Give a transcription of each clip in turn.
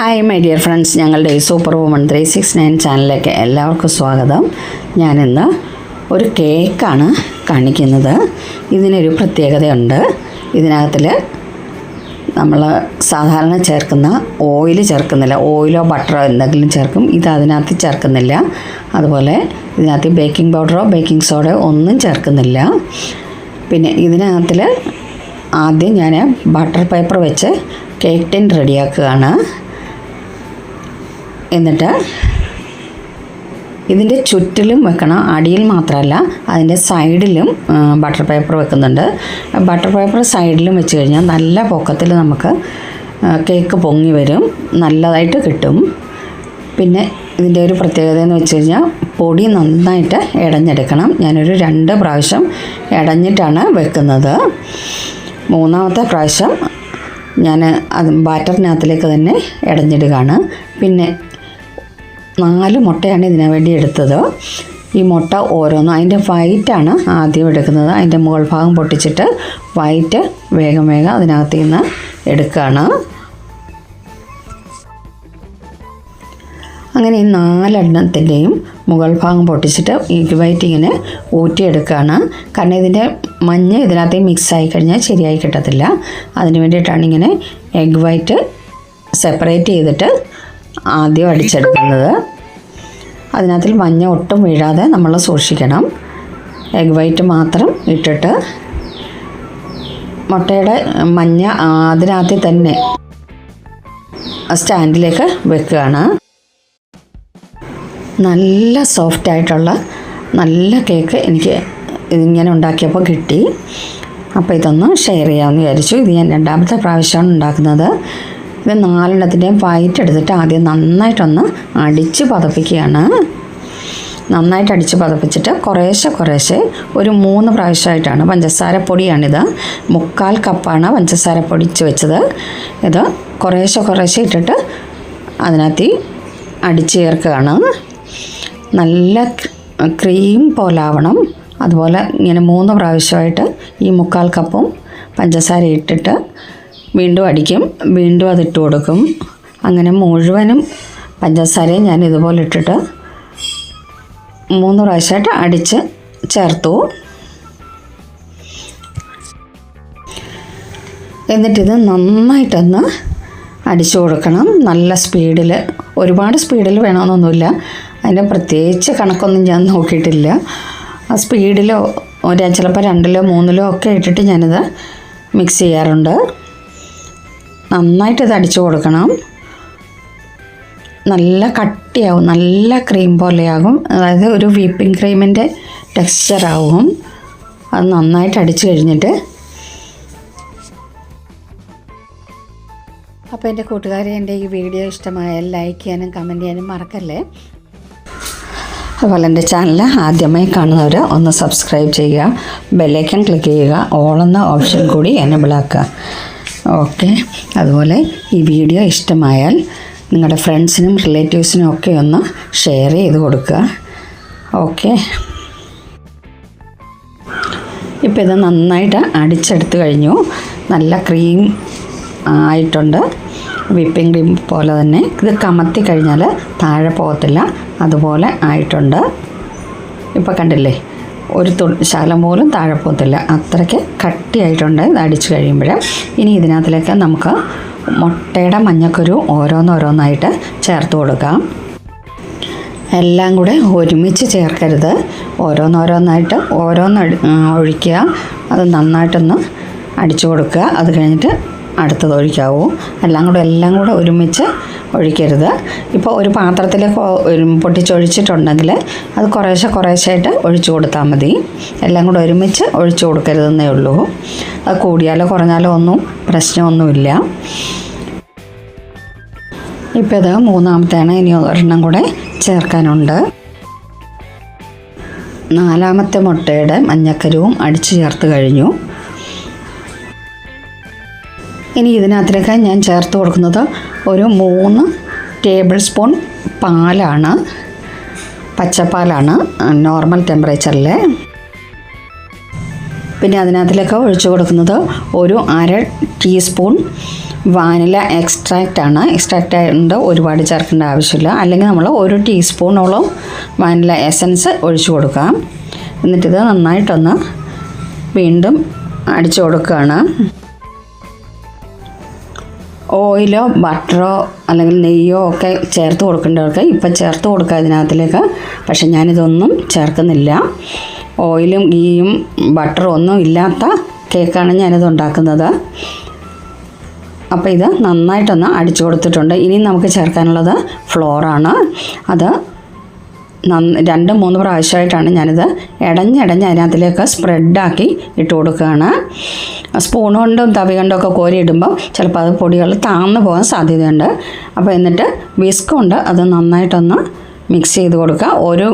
Hi my dear friends ഞങ്ങളുടെ super woman three six nine ചാനലിലേക്ക് എല്ലാവർക്കും സ്വാഗതം. ഞാനിന്ന് ഒരു കേക്കാണ് കാണിക്കുന്നത്. ഇതിനൊരു പ്രത്യേകതയുണ്ട്. ഇതിനകത്തിൽ നമ്മൾ സാധാരണ ചേർക്കുന്ന ഓയിൽ ചേർക്കുന്നില്ല. ഓയിലോ ബട്ടറോ എന്തെങ്കിലും ചേർക്കും. ഇത് അതിനകത്ത് ചേർക്കുന്നില്ല. അതുപോലെ ഇതിനകത്ത് ബേക്കിംഗ് പൗഡറോ ബേക്കിംഗ് സോഡയോ ഒന്നും ചേർക്കുന്നില്ല. പിന്നെ ഇതിനകത്തിൽ ആദ്യം ഞാൻ ബട്ടർ പേപ്പർ വെച്ച് കേക്ക് ടിൻ റെഡിയാക്കുകയാണ് എന്നിട്ട് ഇതിന്റെ ചുറ്റിലും വെക്കണം അടിയിൽ മാത്രമല്ല അതിന്റെ സൈഡിലും ബട്ടർ പേപ്പർ വെക്കുന്നുണ്ട്. ബട്ടർ പേപ്പർ സൈഡിലും വെച്ച് കഴിഞ്ഞാൽ നല്ല പൊക്കത്തിൽ നമുക്ക് കേക്ക് പൊങ്ങി വരും. നല്ലതായിട്ട് കിട്ടും. പിന്നെ ഇതിന്റെ ഒരു പ്രത്യേകത എന്ന് വെച്ച് കഴിഞ്ഞാൽ പൊടി നന്നായിട്ട് ഇടഞ്ഞെടുക്കണം ഞാനൊരു രണ്ട് പ്രാവശ്യം ഇടഞ്ഞിട്ടാണ് വെക്കുന്നത്. മൂന്നാമത്തെ പ്രാവശ്യം ഞാൻ അത് ബാറ്ററിനകത്തിലേക്ക് തന്നെ ഇടഞ്ഞിടുകയാണ് പിന്നെ നാല് മുട്ടയാണ് ഇതിനു വേണ്ടി എടുത്തത്. ഈ മുട്ട ഓരോന്നും അതിന്റെ വൈറ്റാണ് ആദ്യം എടുക്കുന്നത്. അതിന്റെ മുകൾ ഭാഗം പൊട്ടിച്ചിട്ട് വൈറ്റ് വേഗം വേഗം അതിനകത്ത് നിന്ന് എടുക്കുകയാണ് അങ്ങനെ ഈ നാലെണ്ണത്തിന്റെയും മുകൾ ഭാഗം പൊട്ടിച്ചിട്ട് ഈ വൈറ്റ് ഇങ്ങനെ ഊറ്റിയെടുക്കുകയാണ് കാരണം ഇതിന്റെ മഞ്ഞ് ഇതിനകത്ത് മിക്സ് ആയി കഴിഞ്ഞാൽ ശരിയായി കിട്ടത്തില്ല. അതിന് വേണ്ടിയിട്ടാണ് ഇങ്ങനെ എഗ് വൈറ്റ് സെപ്പറേറ്റ് ചെയ്തിട്ട് ആദ്യം അടിച്ചെടുക്കുന്നത്. അതിനകത്തിൽ മഞ്ഞ ഒട്ടും വീഴാതെ നമ്മൾ സൂക്ഷിക്കണം. എഗ് വൈറ്റ് മാത്രം ഇട്ടിട്ട് മുട്ടയുടെ മഞ്ഞ അതിനകത്ത് തന്നെ സ്റ്റാൻഡിലേക്ക് വെക്കുകയാണ്. നല്ല സോഫ്റ്റ് ആയിട്ടുള്ള നല്ല കേക്ക് എനിക്ക് ഇതിങ്ങനെ ഉണ്ടാക്കിയപ്പോൾ കിട്ടി. അപ്പോൾ ഇതൊന്ന് ഷെയർ ചെയ്യാമെന്ന് വിചാരിച്ചു. ഇത് ഞാൻ രണ്ടാമത്തെ പ്രാവശ്യമാണ് ഉണ്ടാക്കുന്നത്. ഇത് നാലെണ്ണത്തിന്റെയും വയറ്റ് എടുത്തിട്ട് ആദ്യം നന്നായിട്ടൊന്ന് അടിച്ച് പതപ്പിക്കുകയാണ്. നന്നായിട്ട് അടിച്ച് പതപ്പിച്ചിട്ട് കുറേശ്ശെ കുറേശ്ശെ ഒരു മൂന്ന് പ്രാവശ്യമായിട്ടാണ് പഞ്ചസാര പൊടിയാണിത്. മുക്കാൽ കപ്പാണ് പഞ്ചസാര പൊടിച്ച് വെച്ചത്. ഇത് കുറേശ്ശെ കുറേശ്ശെ ഇട്ടിട്ട് അതിനകത്ത് അടിച്ച് ചേർക്കുകയാണ്. നല്ല ക്രീം പോലാവണം. അതുപോലെ ഇങ്ങനെ മൂന്ന് പ്രാവശ്യമായിട്ട് ഈ മുക്കാൽ കപ്പും പഞ്ചസാര ഇട്ടിട്ട് വീണ്ടും അടിക്കും. വീണ്ടും അതിട്ട് കൊടുക്കും. അങ്ങനെ മുഴുവനും പഞ്ചസാരയും ഞാൻ ഇതുപോലെ ഇട്ടിട്ട് മൂന്ന് പ്രാവശ്യമായിട്ട് അടിച്ച് ചേർത്തു. എന്നിട്ടിത് നന്നായിട്ടൊന്ന് അടിച്ചു കൊടുക്കണം. നല്ല സ്പീഡിൽ ഒരുപാട് സ്പീഡിൽ വേണമെന്നൊന്നുമില്ല. അതിന്റെ പ്രത്യേകിച്ച് കണക്കൊന്നും ഞാൻ നോക്കിയിട്ടില്ല. ആ സ്പീഡിലോ ഒരു ചിലപ്പോൾ രണ്ടിലോ മൂന്നിലോ ഒക്കെ ഇട്ടിട്ട് ഞാനിത് മിക്സ് ചെയ്യാറുണ്ട്. നന്നായിട്ട് അടിച്ചു കൊടുക്കണം. നല്ല കട്ടിയാവും നല്ല ക്രീം പോലെയാകും. അതായത് ഒരു വീപ്പിംഗ് ക്രീമിന്റെ ടെക്സ്ചറാവും അത് നന്നായിട്ട് അടിച്ചു കഴിഞ്ഞിട്ട്. അപ്പോൾ എന്റെ കൂട്ടുകാരെ എന്റെ ഈ വീഡിയോ ഇഷ്ടമായാൽ ലൈക്ക് ചെയ്യാനും കമന്റ് ചെയ്യാനും മറക്കല്ലേ? അതുപോലെ എന്റെ ചാനൽ ആദ്യമായി കാണുന്നവർ ഒന്ന് സബ്സ്ക്രൈബ് ചെയ്യുക ബെല്ലൈക്കൺ ക്ലിക്ക് ചെയ്യുക ഓൾ എന്ന ഓപ്ഷൻ കൂടി എന്നെ ആക്കുക. ഓക്കെ. അതുപോലെ ഈ വീഡിയോ ഇഷ്ടമായാൽ നിങ്ങളുടെ ഫ്രണ്ട്സിനും റിലേറ്റീവ്സിനും ഒക്കെ ഒന്ന് ഷെയർ ചെയ്ത് കൊടുക്കുക. ഓക്കെ. ഇപ്പോൾ ഇത് നന്നായിട്ട് അടിച്ചെടുത്ത് കഴിഞ്ഞു. നല്ല ക്രീം ആയിട്ടുണ്ട്. വിപ്പിംഗ് ക്രീം പോലെ തന്നെ. ഇത് കമത്തി കഴിഞ്ഞാൽ താഴെ പോകത്തില്ല. അതുപോലെ ആയിട്ടുണ്ട്. ഇപ്പോൾ കണ്ടില്ലേ? ഒരു തു ശകലം പോലും താഴെ പോകത്തില്ല. അത്രയ്ക്ക് കട്ടിയായിട്ടുണ്ട്. ഇത് അടിച്ചു കഴിയുമ്പോൾ ഇനി ഇതിനകത്തിലേക്ക് നമുക്ക് മുട്ടയുടെ മഞ്ഞക്കുരു ഓരോന്നോരോന്നായിട്ട് ചേർത്ത് കൊടുക്കാം. എല്ലാം കൂടെ ഒരുമിച്ച് ചേർക്കരുത്. ഓരോന്നോരോന്നായിട്ട് ഓരോന്ന് ഒഴിക്കുക. അത് നന്നായിട്ടൊന്ന് അടിച്ചു കൊടുക്കുക. അത് കഴിഞ്ഞിട്ട് അടുത്തത് ഒഴിക്കാവൂ. എല്ലാം കൂടെ എല്ലാം കൂടെ ഒരുമിച്ച് ഒഴിക്കരുത്. ഇപ്പോൾ ഒരു പാത്രത്തിൽ പൊട്ടിച്ചൊഴിച്ചിട്ടുണ്ടെങ്കിൽ അത് കുറേശ്ശെ കുറേശ്ശായിട്ട് ഒഴിച്ചു കൊടുത്താൽ മതി. എല്ലാം കൂടെ ഒരുമിച്ച് ഒഴിച്ചു കൊടുക്കരുതെന്നേ ഉള്ളൂ. അത് കൂടിയാലോ കുറഞ്ഞാലോ ഒന്നും പ്രശ്നമൊന്നുമില്ല. ഇപ്പോൾ ഇത് മൂന്നാമത്തെയാണ്. ഇനി ഒരെണ്ണം കൂടെ ചേർക്കാനുണ്ട്. നാലാമത്തെ മുട്ടയുടെ മഞ്ഞക്കരുവും അടിച്ചു ചേർത്ത് കഴിഞ്ഞു. ഇനി ഇതിനകത്തിലേക്ക് ഞാൻ ചേർത്ത് കൊടുക്കുന്നത് ഒരു മൂന്ന് ടേബിൾ സ്പൂൺ പാലാണ് പച്ചപ്പാലാണ് നോർമൽ ടെമ്പറേച്ചറിൽ പിന്നെ അതിനകത്തിലേക്ക് ഒഴിച്ചു കൊടുക്കുന്നത് ഒരു അര ടീസ്പൂൺ വാനില എക്സ്ട്രാക്റ്റ് ആണ്. എക്സ്ട്രാക്റ്റ് ആയതുകൊണ്ട് ഒരുപാട് ചേർക്കേണ്ട ആവശ്യമില്ല. അല്ലെങ്കിൽ നമ്മൾ ഒരു ടീസ്പൂണോളം വാനില എസൻസ് ഒഴിച്ചു കൊടുക്കാം. എന്നിട്ടിത് നന്നായിട്ടൊന്ന് വീണ്ടും അടിച്ചു കൊടുക്കുകയാണ്. ഓയിലോ ബട്ടറോ അല്ലെങ്കിൽ നെയ്യോ ഒക്കെ ചേർത്ത് കൊടുക്കേണ്ടവർക്ക് ഇപ്പം ചേർത്ത് കൊടുക്കുക ഇതിനകത്തിലേക്ക്. പക്ഷെ ഞാനിതൊന്നും ചേർക്കുന്നില്ല. ഓയിലും ഗീയും ബട്ടറും ഒന്നും ഇല്ലാത്ത കേക്കാണ് ഞാനിത് ഉണ്ടാക്കുന്നത്. അപ്പോൾ ഇത് നന്നായിട്ടൊന്ന് അടിച്ചു കൊടുത്തിട്ടുണ്ട്. ഇനി നമുക്ക് ചേർക്കാനുള്ളത് ഫ്ലോറാണ്. അത് രണ്ട് മൂന്ന് പ്രാവശ്യമായിട്ടാണ് ഞാനിത് ഇടഞ്ഞിടഞ്ഞ് അതിനകത്തിലേക്ക് സ്പ്രെഡാക്കി ഇട്ട് കൊടുക്കുകയാണ്. സ്പൂൺ കൊണ്ടും തവി കൊണ്ടും ഒക്കെ കോരി ഇടുമ്പോൾ ചിലപ്പോൾ അത് പൊടികൾ താഴ്ന്നു പോകാൻ സാധ്യതയുണ്ട്. അപ്പോൾ എന്നിട്ട് വിസ്ക് കൊണ്ട് അത് നന്നായിട്ടൊന്ന് മിക്സ് ചെയ്ത് കൊടുക്കുക. ഒരു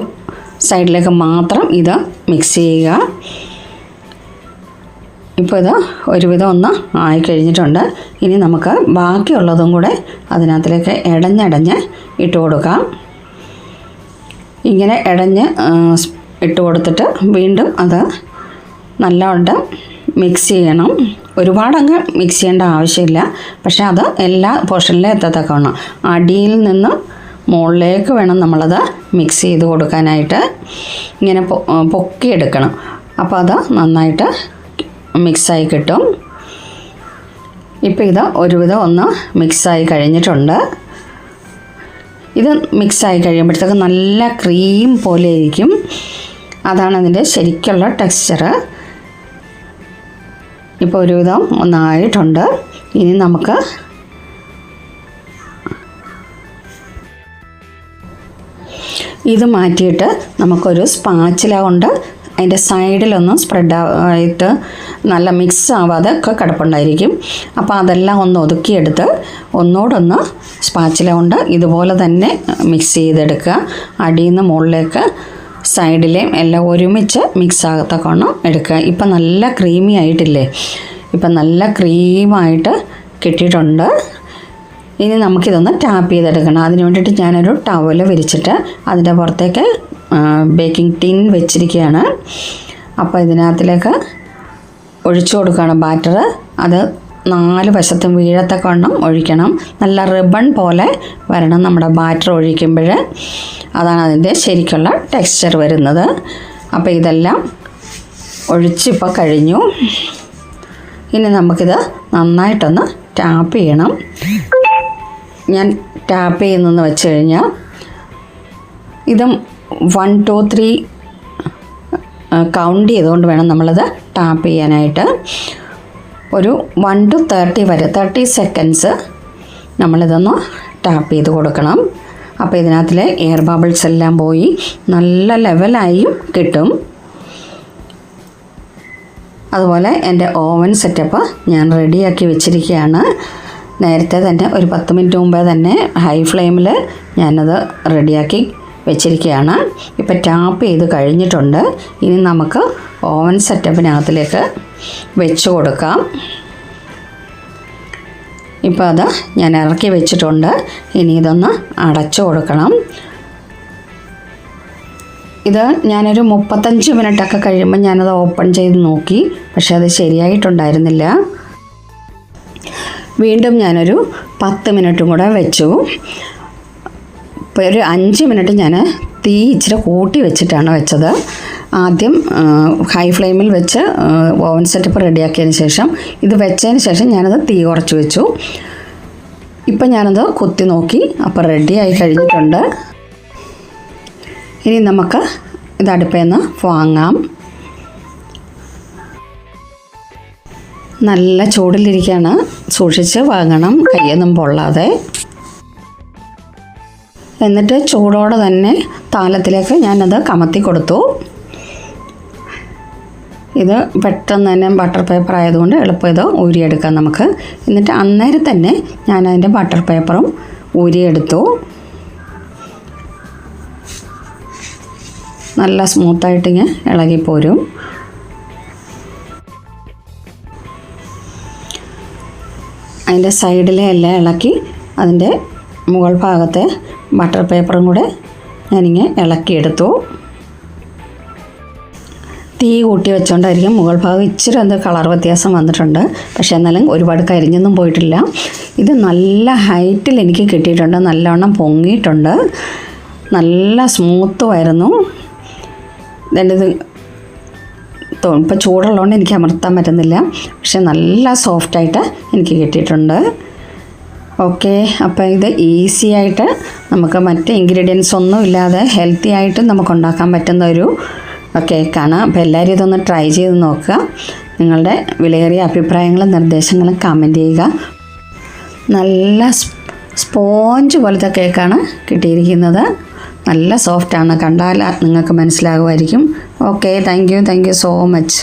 സൈഡിലേക്ക് മാത്രം ഇത് മിക്സ് ചെയ്യുക. ഇപ്പോൾ ഇത് ഒരുവിധം ഒന്ന് ആയി കഴിഞ്ഞിട്ടുണ്ട്. ഇനി നമുക്ക് ബാക്കിയുള്ളതും കൂടെ അതിനകത്തിലേക്ക് ഇടഞ്ഞടഞ്ഞ് ഇട്ട് കൊടുക്കാം. ഇങ്ങനെ ഇടഞ്ഞ് ഇട്ട് കൊടുത്തിട്ട് വീണ്ടും അത് നല്ലവണ്ണം മിക്സ് ചെയ്യണം. ഒരുപാടങ്ങ് മിക്സ് ചെയ്യേണ്ട ആവശ്യമില്ല. പക്ഷേ അത് എല്ലാ പോർഷനിലും എത്തത്തക്കവണ്ണം. അടിയിൽ നിന്ന് മുകളിലേക്ക് വേണം നമ്മളത് മിക്സ് ചെയ്ത് കൊടുക്കാനായിട്ട്. ഇങ്ങനെ പൊക്കിയെടുക്കണം. അപ്പോൾ അത് നന്നായിട്ട് മിക്സായി കിട്ടും. ഇപ്പോൾ ഇത് ഒരുവിധം ഒന്ന് മിക്സായി കഴിഞ്ഞിട്ടുണ്ട്. ഇത് മിക്സായി കഴിയുമ്പോഴത്തേക്ക് നല്ല ക്രീം പോലെ ഇരിക്കും അതാണ് അതിന്റെ ശരിക്കുള്ള ടെക്സ്ചർ ഇപ്പോൾ ഒരുവിധം ഒന്നായിട്ടുണ്ട്. ഇനി നമുക്ക് ഇത് മാറ്റിയിട്ട് നമുക്കൊരു സ്പാച്ചില കൊണ്ട് അതിന്റെ സൈഡിലൊന്നും സ്പ്രെഡ് ആയിട്ട് നല്ല മിക്സ് ആവാതെ ഒക്കെ കിടപ്പുണ്ടായിരിക്കും. അപ്പോൾ അതെല്ലാം ഒന്ന് ഒതുക്കിയെടുത്ത് ഒന്നോടൊന്ന് സ്പാച്ചില കൊണ്ട് ഇതുപോലെ തന്നെ മിക്സ് ചെയ്തെടുക്കുക. അടിയിൽ നിന്ന് മുകളിലേക്ക് സൈഡിലെയും എല്ലാം ഒരുമിച്ച് മിക്സ് ആകത്തക്കവണ്ണം എടുക്കുക. ഇപ്പം നല്ല ക്രീമി ആയിട്ടില്ലേ? ഇപ്പം നല്ല ക്രീമായിട്ട് കിട്ടിയിട്ടുണ്ട്. ഇനി നമുക്കിതൊന്ന് ടാപ്പ് ചെയ്തെടുക്കണം. അതിന് വേണ്ടിയിട്ട് ഞാനൊരു ടവൽ വിരിച്ചിട്ട് അതിന്റെ പുറത്തേക്ക് ബേക്കിംഗ് ടിൻ വെച്ചിരിക്കുകയാണ്. അപ്പോൾ ഇതിനകത്തിലേക്ക് ഒഴിച്ചു കൊടുക്കുകയാണ് ബാറ്റർ അത് നാല് വശത്തും വീഴത്തക്കവണ്ണം ഒഴിക്കണം. നല്ല റിബൺ പോലെ വരണം നമ്മുടെ ബാറ്റർ ഒഴിക്കുമ്പോൾ. അതാണ് അതിന്റെ ശരിക്കുള്ള ടെക്സ്ചർ വരുന്നത്. അപ്പോൾ ഇതെല്ലാം ഒഴിച്ചിപ്പോൾ കഴിഞ്ഞു. ഇനി നമുക്കിത് നന്നായിട്ടൊന്ന് ടാപ്പ് ചെയ്യണം. ഞാൻ ടാപ്പ് ചെയ്യുന്നെന്ന് വെച്ച് കഴിഞ്ഞാൽ ഇതും വൺ ടു ത്രീ കൗണ്ട് ചെയ്തുകൊണ്ട് വേണം നമ്മളത് ടാപ്പ് ചെയ്യാനായിട്ട്. ഒരു വൺ ടു തേർട്ടി വരെ തേർട്ടി സെക്കൻഡ്സ് നമ്മളിതൊന്ന് ടാപ്പ് ചെയ്ത് കൊടുക്കണം. അപ്പോൾ ഇതിനകത്തിലെ എയർ ബബിൾസ് എല്ലാം പോയി നല്ല ലെവലായും കിട്ടും. അതുപോലെ എന്റെ ഓവൻ സെറ്റപ്പ് ഞാൻ റെഡിയാക്കി വെച്ചിരിക്കുകയാണ്. നേരത്തെ തന്നെ ഒരു പത്ത് മിനിറ്റ് മുമ്പേ തന്നെ ഹൈ ഫ്ലെയിമിൽ ഞാനത് റെഡിയാക്കി വെച്ചിരിക്കുകയാണ്. ഇപ്പോൾ ടാപ്പ് ചെയ്ത് കഴിഞ്ഞിട്ടുണ്ട്. ഇനി നമുക്ക് ഓവൻ സെറ്റപ്പിനകത്തിലേക്ക് വെച്ച് കൊടുക്കാം. ഇപ്പോൾ അത് ഞാൻ ഇറക്കി വെച്ചിട്ടുണ്ട്. ഇനി ഇതൊന്ന് അടച്ചു കൊടുക്കണം. ഇത് ഞാനൊരു മുപ്പത്തഞ്ച് മിനിറ്റൊക്കെ കഴിയുമ്പോൾ ഞാനത് ഓപ്പൺ ചെയ്ത് നോക്കി. പക്ഷേ അത് ശരിയായിട്ടുണ്ടായിരുന്നില്ല. വീണ്ടും ഞാനൊരു പത്ത് മിനിറ്റും കൂടെ വെച്ചു. ഇപ്പോൾ ഒരു അഞ്ച് മിനിറ്റ് ഞാൻ തീ ഇച്ചിരി കൂട്ടി വെച്ചിട്ടാണ് വെച്ചത്. ആദ്യം ഹൈ ഫ്ലെയിമിൽ വെച്ച് ഓവൻ സെറ്റപ്പ് റെഡിയാക്കിയതിന് ശേഷം ഇത് വെച്ചതിന് ശേഷം ഞാനത് തീ കുറച്ച് വെച്ചു. ഇപ്പം ഞാനത് കുത്തി നോക്കി അപ്പോൾ റെഡിയായി കഴിഞ്ഞിട്ടുണ്ട്. ഇനി നമുക്ക് ഇത് അടുപ്പേന്ന് വാങ്ങാം. നല്ല ചൂടിലിരിക്കുകയാണ് സൂക്ഷിച്ച് വാങ്ങണം കയ്യൊന്നും പൊള്ളാതെ. എന്നിട്ട് ചൂടോടെ തന്നെ താലത്തിലേക്ക് ഞാനത് കമത്തി കൊടുത്തു. ഇത് പെട്ടെന്ന് തന്നെ ബട്ടർ പേപ്പർ ആയതുകൊണ്ട് എളുപ്പം ഇത് ഊരിയെടുക്കാം നമുക്ക്. എന്നിട്ട് അന്നേരം തന്നെ ഞാൻ അതിന്റെ ബട്ടർ പേപ്പറും ഊരിയെടുത്തു. നല്ല സ്മൂത്തായിട്ട് ഇങ്ങനെ ഇളകിപ്പോരും. അതിന്റെ സൈഡിലെ എല്ലാം ഇളക്കി അതിന്റെ മുകൾ ഭാഗത്തെ ബട്ടർ പേപ്പറും കൂടെ ഞാനിങ്ങനെ ഇളക്കിയെടുത്തു. തീ കൂട്ടി വെച്ചോണ്ടായിരിക്കും മുകൾ ഭാഗം ഇച്ചിരി എന്തോ കളർ വ്യത്യാസം വന്നിട്ടുണ്ട്. പക്ഷേ എന്നാലും ഒരുപാട് കരിഞ്ഞൊന്നും പോയിട്ടില്ല. ഇത് നല്ല ഹൈറ്റിൽ എനിക്ക് കിട്ടിയിട്ടുണ്ട്. നല്ലവണ്ണം പൊങ്ങിയിട്ടുണ്ട്. നല്ല സ്മൂത്തുമായിരുന്നു ഇത് ഇപ്പോൾ ചൂടുള്ളതുകൊണ്ട് എനിക്ക് അമർത്താൻ പറ്റുന്നില്ല. പക്ഷെ നല്ല സോഫ്റ്റായിട്ട് എനിക്ക് കിട്ടിയിട്ടുണ്ട്. ഓക്കെ അപ്പോൾ ഇത് ഈസി ആയിട്ട് നമുക്ക് മറ്റ് ഇൻഗ്രീഡിയൻസ് ഒന്നും ഇല്ലാതെ ഹെൽത്തി ആയിട്ട് നമുക്ക് ഉണ്ടാക്കാൻ പറ്റുന്ന ഒരു കേക്കാണ് അപ്പോൾ എല്ലാവരും ഇതൊന്ന് ട്രൈ ചെയ്ത് നോക്കുക. നിങ്ങളുടെ വിലയേറിയ അഭിപ്രായങ്ങളും നിർദ്ദേശങ്ങളും കമന്റ് ചെയ്യുക. നല്ല സ്പോഞ്ച് പോലത്തെ കേക്കാണ് കിട്ടിയിരിക്കുന്നത്. നല്ല സോഫ്റ്റാണ്. കണ്ടാൽ നിങ്ങൾക്ക് മനസ്സിലാകുമായിരിക്കും. Okay thank you thank you so much.